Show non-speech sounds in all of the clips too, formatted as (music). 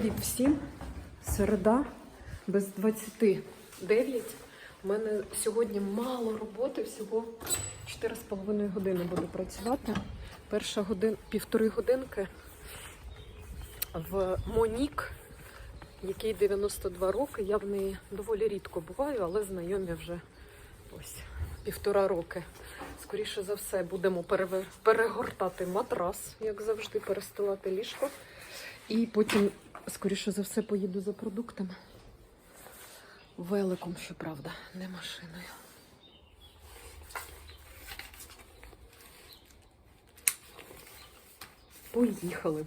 Привіт всім! Середа без 29. У мене сьогодні мало роботи, всього 4,5 години буду працювати. Перша годин, півтори годинки в Монік, який 92 роки. Я в неї доволі рідко буваю, але знайомі вже ось півтора роки. Скоріше за все, будемо перегортати матрас, як завжди, перестилати ліжко. І потім, скоріше за все, поїду за продуктами. Великом, щоправда, не машиною. Поїхали.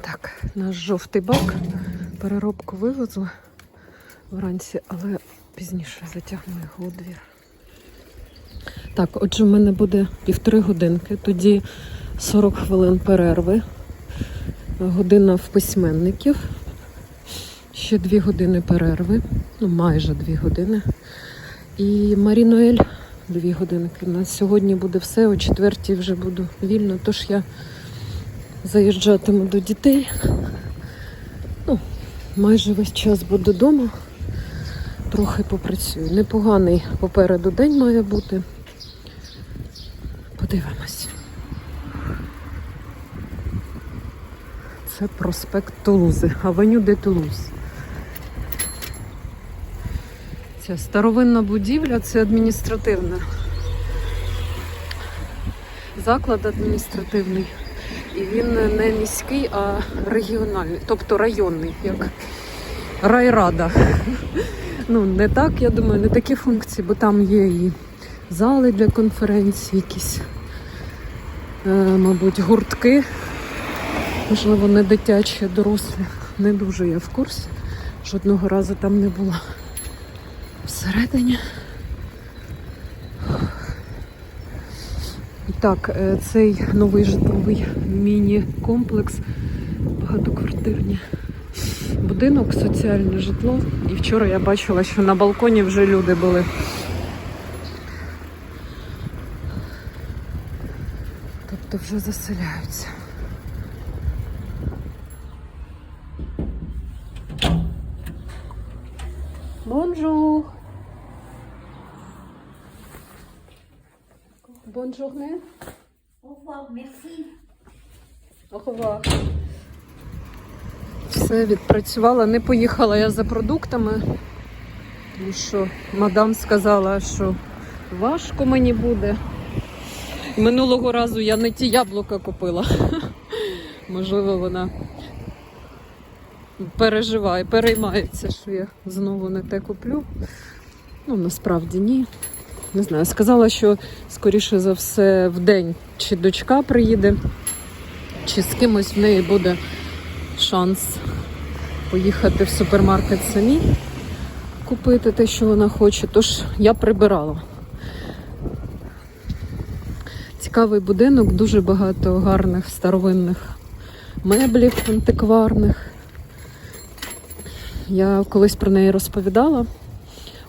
Так, наш жовтий бак. Переробку вивезли вранці, але пізніше затягну його у двір. Так, отже, в мене буде півтори годинки, тоді 40 хвилин перерви, година в письменників, ще дві години перерви, ну майже дві години. І Марінуель дві годинки. На сьогодні буде все, о четвертій вже буду вільно, тож я заїжджатиму до дітей. Ну, майже весь час буду вдома, трохи попрацюю. Непоганий попереду день має бути. Подивимось. Це проспект Тулузи, Авеню де Тулуз. Ця старовинна будівля це адміністративна. Заклад адміністративний. І він не міський, а регіональний, тобто районний, як райрада. Ну, не так, я думаю, не такі функції, бо там є і зали для конференцій, якісь, е, мабуть, гуртки. Можливо, не дитячі, а дорослі. Не дуже я в курсі. Жодного разу там не була. Всередині. Так, е, цей новий житловий міні-комплекс, багатоквартирні будинок, соціальне житло. І вчора я бачила, що на балконі вже люди були. Тобто вже заселяються. Бонжур. Бонжурне. Au revoir, merci. Охова. Все відпрацювала. Не поїхала я за продуктами, тому що мадам сказала, що важко мені буде. Минулого разу я не ті яблука купила. (laughs) Можливо, вона переживає, переймається, що я знову не те куплю. Ну, насправді ні. Не знаю. Сказала, що скоріше за все в день чи дочка приїде, чи з кимось в неї буде шанс поїхати в супермаркет самі, купити те, що вона хоче. Тож я прибирала. Цікавий будинок, дуже багато гарних старовинних меблів антикварних. Я колись про неї розповідала.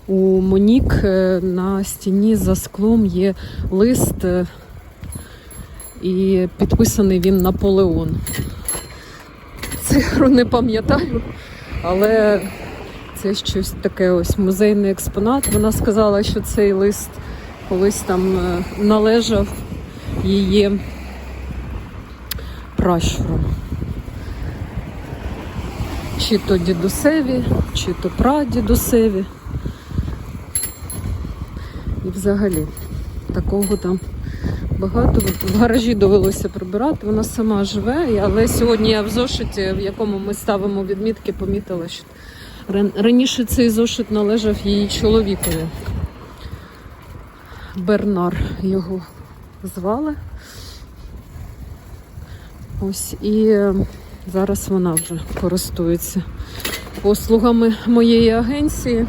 У Монік е, на стіні за склом є лист, е, і підписаний він Наполеон. Цифру не пам'ятаю, але це щось таке ось музейний експонат. Вона сказала, що цей лист колись там е, належав її пращуру. Чи то дідусеві, чи то прадідусеві. І взагалі такого там багато. В гаражі довелося прибирати. Вона сама живе, але сьогодні я в зошиті, в якому ми ставимо відмітки, помітила, що раніше цей зошит належав її чоловікові. Бернар його звали. Ось і зараз вона вже користується послугами моєї агенції.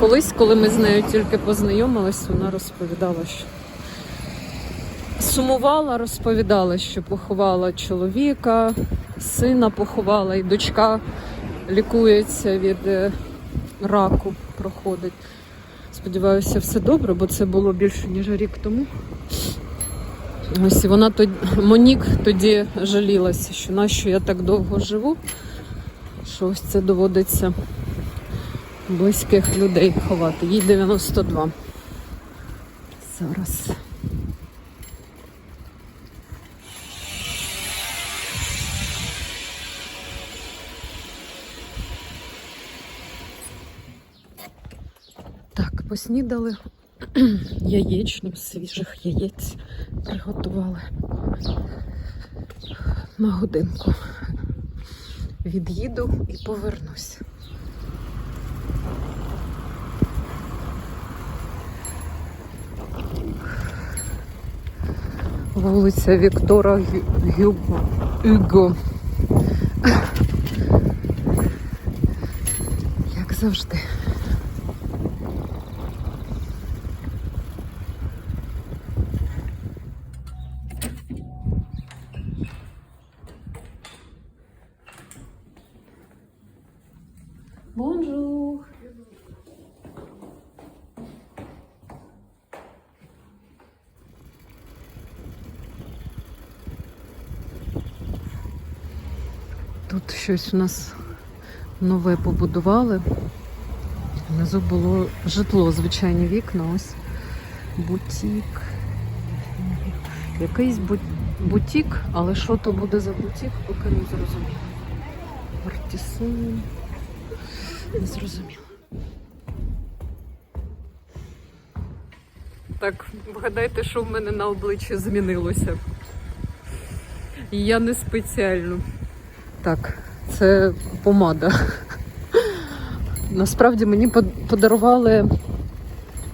Колись, коли ми з нею тільки познайомились, вона розповідала, що сумувала, розповідала, що поховала чоловіка, сина поховала, і дочка лікується від е, раку, проходить. Сподіваюся, все добре, бо це було більше, ніж рік тому. Ось вона тоді, Монік тоді жалілася, що нащо я так довго живу, що ось це доводиться близьких людей ховати. Їй 92. Зараз. Так, поснідали (clears throat) яєчню, свіжих яєць приготували на годинку. Від'їду і повернусь. Вулиця Віктора Гю- Гюго. Як завжди. Бонжур. Тут щось у нас нове побудували. Внизу було житло, звичайні вікна, ось бутік. Якийсь бутік, але що то буде за бутік, поки не зрозуміло. Артісон. Не зрозуміло. Так, вгадайте, що в мене на обличчі змінилося. Я не спеціально. Так, це помада. Насправді мені подарували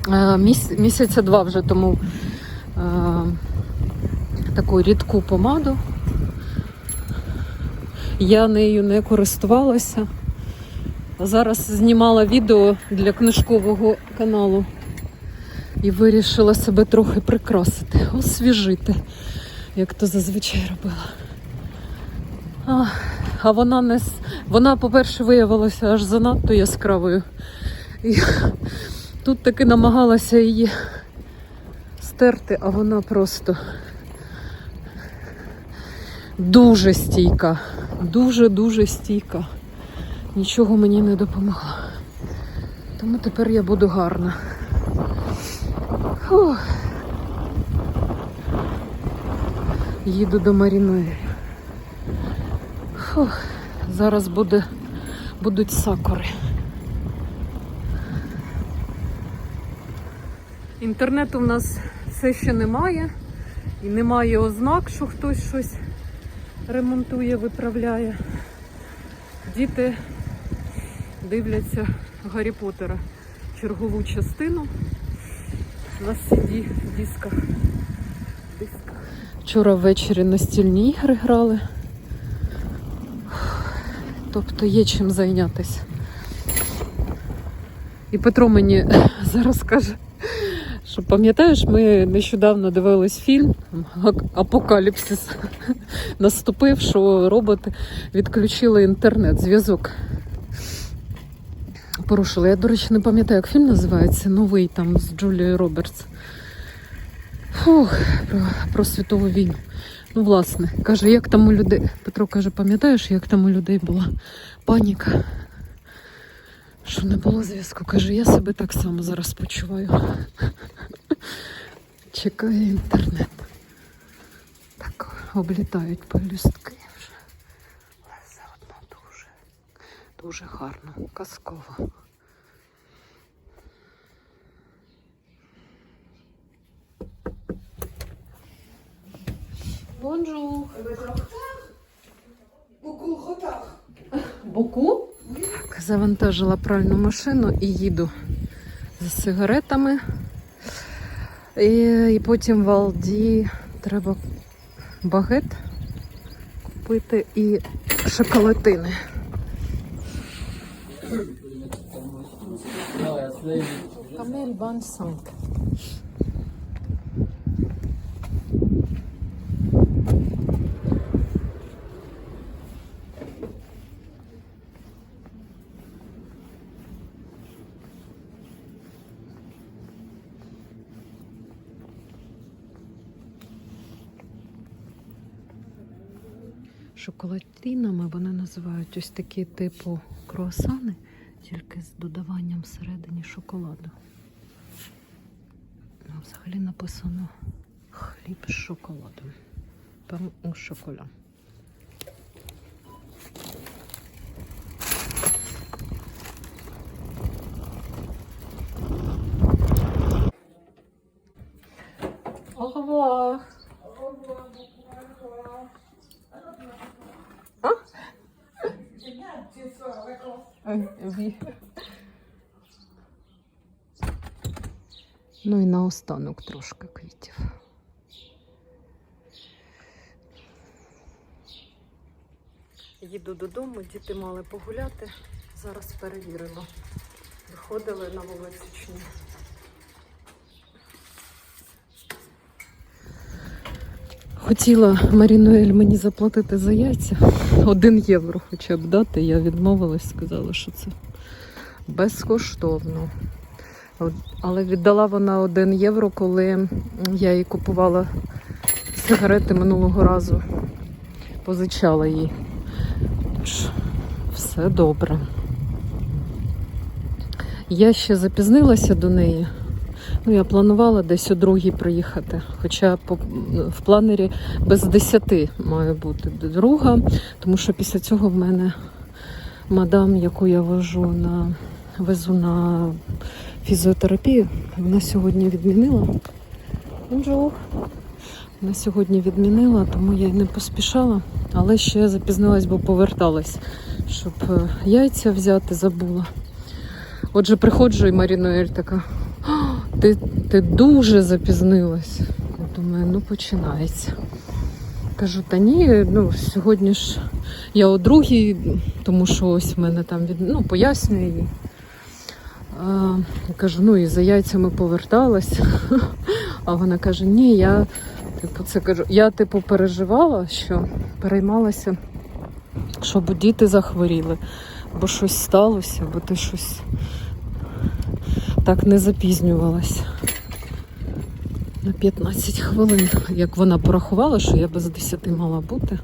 е, місяця два вже тому е, таку рідку помаду. Я нею не користувалася. Зараз знімала відео для книжкового каналу і вирішила себе трохи прикрасити, освіжити, як то зазвичай робила. А, а вона не вона, по-перше, виявилася аж занадто яскравою. І тут таки намагалася її стерти, а вона просто дуже стійка. Дуже-дуже стійка. Нічого мені не допомогла. Тому тепер я буду гарна. Фух. Їду до Маріної. Фух. Зараз буде, будуть сакури. Інтернету в нас все ще немає. І немає ознак, що хтось щось ремонтує, виправляє. Діти дивляться Гаррі Поттера чергову частину на CD дисках. Вчора ввечері настільні ігри грали. Тобто є чим зайнятися. І Петро мені (laughs) зараз каже, що пам'ятаєш, ми нещодавно дивились фільм Апокаліпсис. (laughs) Наступив, що роботи відключили інтернет, зв'язок. Порушили. Я, до речі, не пам'ятаю, як фільм називається. Новий там з Джулією Робертс. Фух, про, про світову війну. Ну, власне, каже, як там у людей. Петро каже, пам'ятаєш, як там у людей була паніка? Що не було зв'язку. Каже, я себе так само зараз почуваю. Чекає інтернет. Так, облітають пелюстки вже. Але все одно дуже, дуже гарно, казково. Бонжур. Так, завантажила пральну машину і їду за сигаретами. І, і потім в Алді треба багет купити і шоколатини. Камель Бан Санк. Називають ось такі типу круасани, тільки з додаванням всередині шоколаду. Взагалі написано хліб з шоколадом. Пан у шоколя. Au revoir. Ну і наостанок трошки квітів. Їду додому, діти мали погуляти. Зараз перевіримо. Виходили на вулицю чи ні. Хотіла Марінуель мені заплатити за яйця. Один євро хоча б дати. Я відмовилась, сказала, що це безкоштовно. Але віддала вона один євро, коли я їй купувала сигарети минулого разу. Позичала їй. Все добре. Я ще запізнилася до неї. Ну, я планувала десь о другій приїхати. Хоча в планері без 10 має бути друга, тому що після цього в мене мадам, яку я вожу на везу на фізіотерапію, вона сьогодні відмінила. Вона сьогодні відмінила, тому я й не поспішала, але ще запізнилась, бо поверталась, щоб е, яйця взяти забула. Отже, приходжу і Марінуель така. Ти, ти дуже запізнилась. Я думаю, ну починається. Кажу, та ні, ну сьогодні ж я о другій, тому що ось в мене там від... ну, пояснюю їй. Кажу, ну і за яйцями поверталась. (laughs) А вона каже, ні, я типу, це кажу, я типу переживала, що переймалася, щоб діти захворіли, бо щось сталося, бо ти щось так не запізнювалась. На 15 хвилин, як вона порахувала, що я без 10 мала бути.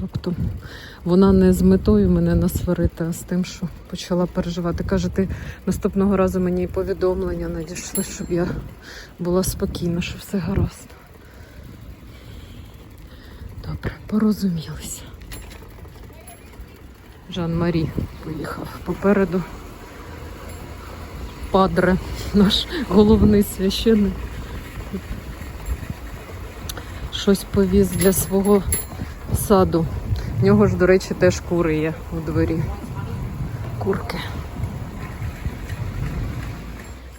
Тобто вона не з метою мене насварити, а з тим, що почала переживати. Каже, ти наступного разу мені і повідомлення надійшли, щоб я була спокійна, що все гаразд. Добре, порозумілися. Жан-Марі поїхав попереду. Падре, наш головний священник. Щось повіз для свого саду. В нього ж, до речі, теж кури є у дворі. Курки.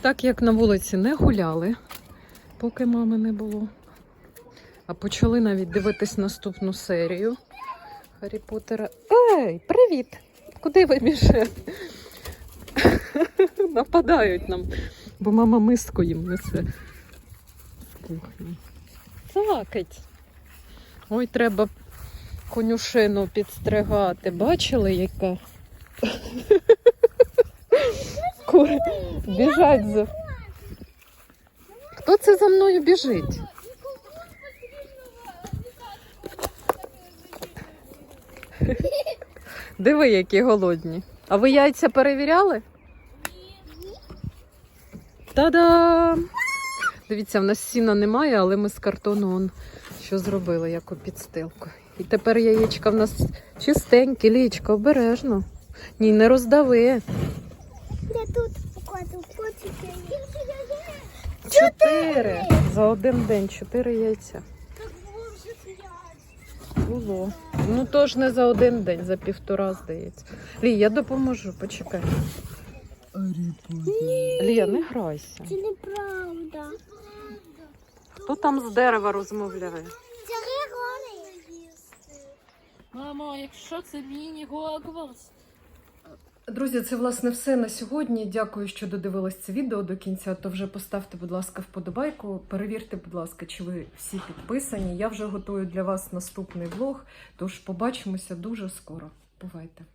Так як на вулиці не гуляли, поки мами не було. А почали навіть дивитись наступну серію Гаррі Поттера. Ей, привіт! Куди ви біжите? (laughs) Нападають нам, бо мама миску їм несе з кухні. Закать. Ой, треба конюшину підстригати. Бачили, яка? Кури біжать за. Хто це за мною біжить? Диви, які голодні. А ви яйця перевіряли? Та-дам! Дивіться, в нас сіна немає, але ми з картону он що зробили, яку підстилку. І тепер яєчка в нас чистенькі, лічка, обережно. Ні, не роздави. Я тут покладу котики. Чотири. За один день чотири яйця. Так було вже п'ять. Було. Ну то ж не за один день, за півтора, здається. Лі, я допоможу, почекай. Лія, не грайся. Це неправда. Хто там з дерева розмовляє? Мамо, якщо це міні Гогвартс, Друзі, це власне все на сьогодні. Дякую, що додивились це відео до кінця. То вже поставте, будь ласка, вподобайку. Перевірте, будь ласка, чи ви всі підписані. Я вже готую для вас наступний влог. Тож побачимося дуже скоро. Бувайте!